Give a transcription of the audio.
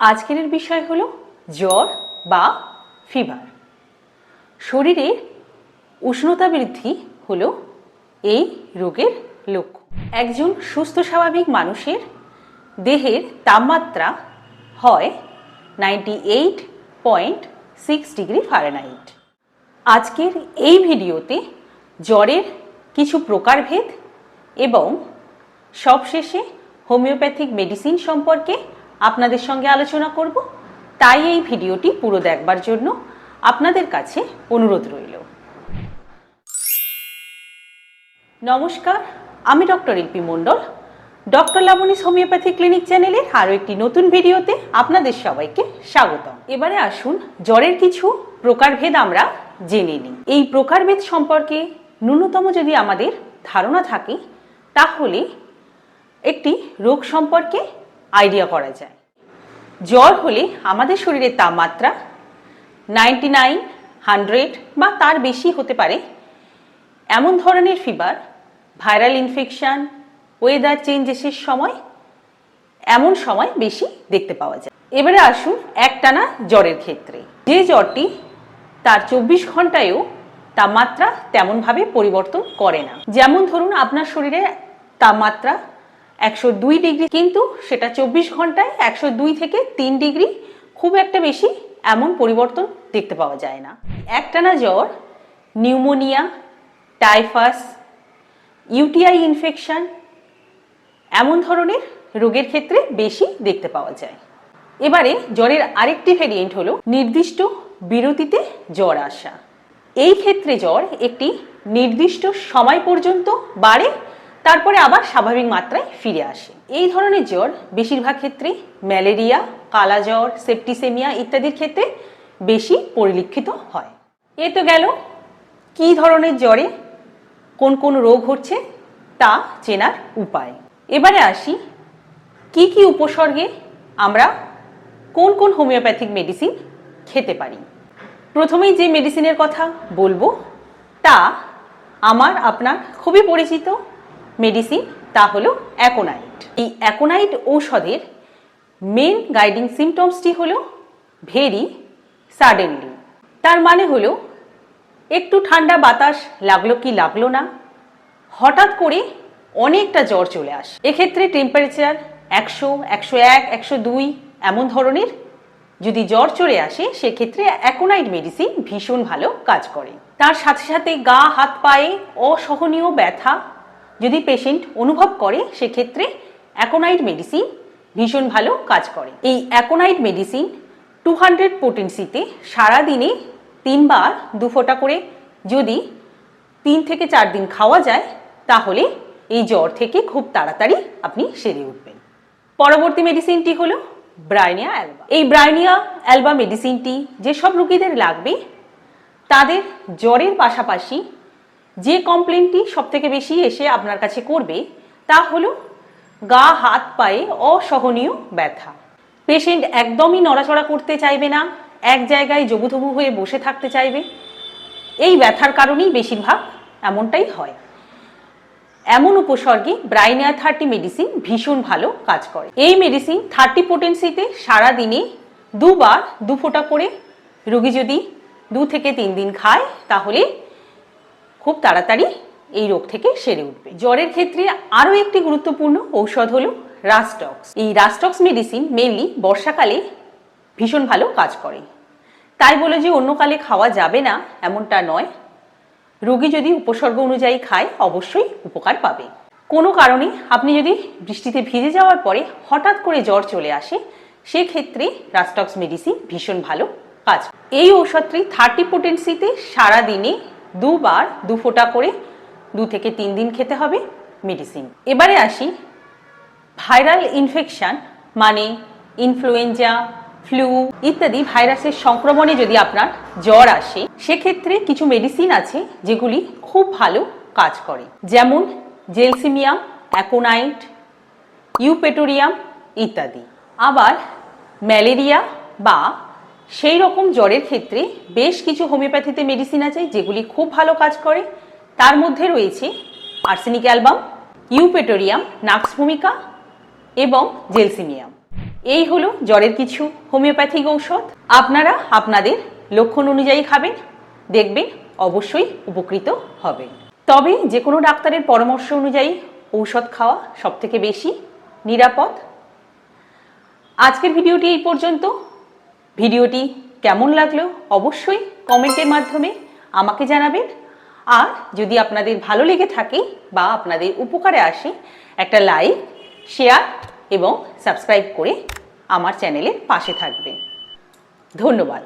আজকের বিষয় হলো জ্বর বা ফিভার শরীরে উষ্ণতা বৃদ্ধি হলো এই রোগের লক্ষ্য। একজন সুস্থ স্বাভাবিক মানুষের দেহের তাপমাত্রা হয় ninety eight point six degree Fahrenheit আজকের এই ভিডিওতে জ্বরের কিছু প্রকারভেদ এবং সবশেষে হোমিওপ্যাথিক মেডিসিন সম্পর্কে আপনাদের সঙ্গে আলোচনা করব। তাই এই ভিডিওটি পুরো দেখবার জন্য আপনাদের কাছে অনুরোধ রইল। নমস্কার, আমি doctor L P Mondal. Doctor Labani's homeopathy clinic চ্যানেলের আরও একটি নতুন ভিডিওতে আপনাদের সবাইকে স্বাগতম। এবারে আসুন জ্বরের কিছু প্রকারভেদ আমরা জেনে নিই। এই প্রকারভেদ সম্পর্কে ন্যূনতম যদি আমাদের ধারণা থাকে, তাহলে একটি রোগ সম্পর্কে আইডিয়া করা যায়। জ্বর হলে আমাদের শরীরের তাপমাত্রা নাইনটি নাইন হান্ড্রেড বা তার বেশি হতে পারে। এমন ধরনের ফিভার ভাইরাল ইনফেকশন ওয়েদার চেঞ্জেসের সময়, এমন সময় বেশি দেখতে পাওয়া যায়। এবারে আসুন একটানা জ্বরের ক্ষেত্রে। যে জ্বরটি তার চব্বিশ ঘন্টায়ও তাপমাত্রা তেমনভাবে পরিবর্তন করে না। যেমন ধরুন আপনার শরীরে তাপমাত্রা একশো দুই ডিগ্রি, কিন্তু সেটা চব্বিশ ঘন্টায় একশো দুই থেকে তিন ডিগ্রি। খুব একটা বেশি এমন পরিবর্তন দেখতে পাওয়া যায় না। একটানা জ্বর, নিউমোনিয়া, টাইফাস, ইউটিআই ইনফেকশন এমন ধরনের রোগের ক্ষেত্রে বেশি দেখতে পাওয়া যায়। এবারে জ্বরের আরেকটি ভেরিয়েন্ট হলো নির্দিষ্ট বিরতিতে জ্বর আসা। এই ক্ষেত্রে জ্বর একটি নির্দিষ্ট সময় পর্যন্ত বাড়ে তারপরে আবার স্বাভাবিক মাত্রায় ফিরে আসে। এই ধরনের জ্বর বেশিরভাগ ক্ষেত্রে ম্যালেরিয়া, কালা জ্বর, সেপ্টিসেমিয়া ইত্যাদির ক্ষেত্রে বেশি পরিলক্ষিত হয়। এ তো গেল, কী ধরনের জ্বরে কোন কোন রোগ হচ্ছে তা চেনার উপায়। এবারে আসি, কি কি উপসর্গে আমরা কোন কোন হোমিওপ্যাথিক মেডিসিন খেতে পারি? প্রথমেই যে মেডিসিনের কথা বলব, তা আমার, আপনার, খুবই পরিচিত মেডিসিন, তা হলো অ্যাকোনাইট। এই অ্যাকোনাইট ঔষধের মেন গাইডিং সিমটমসটি হলো ভেরি সাডেনলি। তার মানে হলো একটু ঠান্ডা বাতাস লাগল কি লাগল না, হঠাৎ করে অনেকটা জ্বর চলে আসে। এক্ষেত্রে টেম্পারেচার একশো একশো এক, একশো দুই, এমন ধরনের যদি জ্বর চলে আসে, সেক্ষেত্রে অ্যাকোনাইট মেডিসিন ভীষণ ভালো কাজ করে। তার সাথে সাথে গা, হাত, পায়ে অসহনীয় ব্যথা যদি পেশেন্ট অনুভব করে, সেক্ষেত্রে অ্যাকোনাইট মেডিসিন ভীষণ ভালো কাজ করে। এই অ্যাকোনাইট মেডিসিন টু হান্ড্রেড পোটেন্সিতে সারাদিনে তিনবার দু ফোঁটা করে যদি তিন থেকে চার দিন খাওয়া যায়, তাহলে এই জ্বর থেকে খুব তাড়াতাড়ি আপনি সেরে উঠবেন। পরবর্তী মেডিসিনটি হলো ব্রাইনিয়া অ্যালবা। এই ব্রাইনিয়া অ্যালবা মেডিসিনটি যেসব রুগীদের লাগবে, তাদের জ্বরের পাশাপাশি যে কমপ্লেনটি সব থেকে বেশি এসে আপনার কাছে করবে, তা হলো গা, হাত, পায়ে অসহনীয় ব্যথা। পেশেন্ট একদমই নড়াচড়া করতে চাইবে না, এক জায়গায় জবুথবু হয়ে বসে থাকতে চাইবে। এই ব্যথার কারণেই বেশিরভাগ এমনটাই হয়। এমন উপসর্গে ব্রাইনিয়া থার্টি মেডিসিন ভীষণ ভালো কাজ করে। এই মেডিসিন থার্টি পোটেন্সিতে সারা দিনে দুবার দু ফোঁটা করে রোগী যদি দু থেকে তিন দিন খায়, তাহলে খুব তাড়াতাড়ি এই রোগ থেকে সেরে উঠবে। জ্বরের ক্ষেত্রে আরও একটি গুরুত্বপূর্ণ ঔষধ হলো রাস্টক্স এই রাস্টক্স মেডিসিন মেনলি বর্ষাকালে ভীষণ ভালো কাজ করে। তাই বলে যে অন্য কালে খাওয়া যাবে না, এমনটা নয়। রোগী যদি উপসর্গ অনুযায়ী খায়, অবশ্যই উপকার পাবে। কোনো কারণে আপনি যদি বৃষ্টিতে ভিজে যাওয়ার পরে হঠাৎ করে জ্বর চলে আসে, সেক্ষেত্রে রাস্টক্স মেডিসিন ভীষণ ভালো কাজ। এই ঔষধটি থার্টি পোটেন্সিতে সারাদিনে দুবার, দু ফোঁটা করে দু থেকে তিন দিন খেতে হবে মেডিসিন। এবারে আসি ভাইরাল ইনফেকশান মানে ইনফ্লুয়েঞ্জা, ফ্লু ইত্যাদি ভাইরাসের সংক্রমণে যদি আপনার জ্বর আসে, সেক্ষেত্রে কিছু মেডিসিন আছে যেগুলি খুব ভালো কাজ করে। যেমন জেলসিমিয়াম, অ্যাকোনাইট, ইউপেটোরিয়াম ইত্যাদি। আবার ম্যালেরিয়া বা সেই রকম জ্বরের ক্ষেত্রে বেশ কিছু হোমিওপ্যাথিতে মেডিসিন আছে যেগুলি খুব ভালো কাজ করে। তার মধ্যে রয়েছে আর্সেনিক অ্যালবাম ইউপেটোরিয়াম নাক্স ভূমিকা এবং জেলসিমিয়াম এই হলো জ্বরের কিছু হোমিওপ্যাথিক ঔষধ। আপনারা আপনাদের লক্ষণ অনুযায়ী খাবেন, দেখবেন, অবশ্যই উপকৃত হবেন। তবে যে কোনো ডাক্তারের পরামর্শ অনুযায়ী ঔষধ খাওয়া সবথেকে বেশি নিরাপদ। আজকের ভিডিওটি এই পর্যন্ত। ভিডিওটি কেমন লাগল অবশ্যই কমেন্টের মাধ্যমে আমাকে জানাবেন। আর যদি আপনাদের ভালো লেগে থাকে বা আপনাদের উপকারে আসে, একটা লাইক, শেয়ার এবং সাবস্ক্রাইব করে আমার চ্যানেলের পাশে থাকবেন। ধন্যবাদ।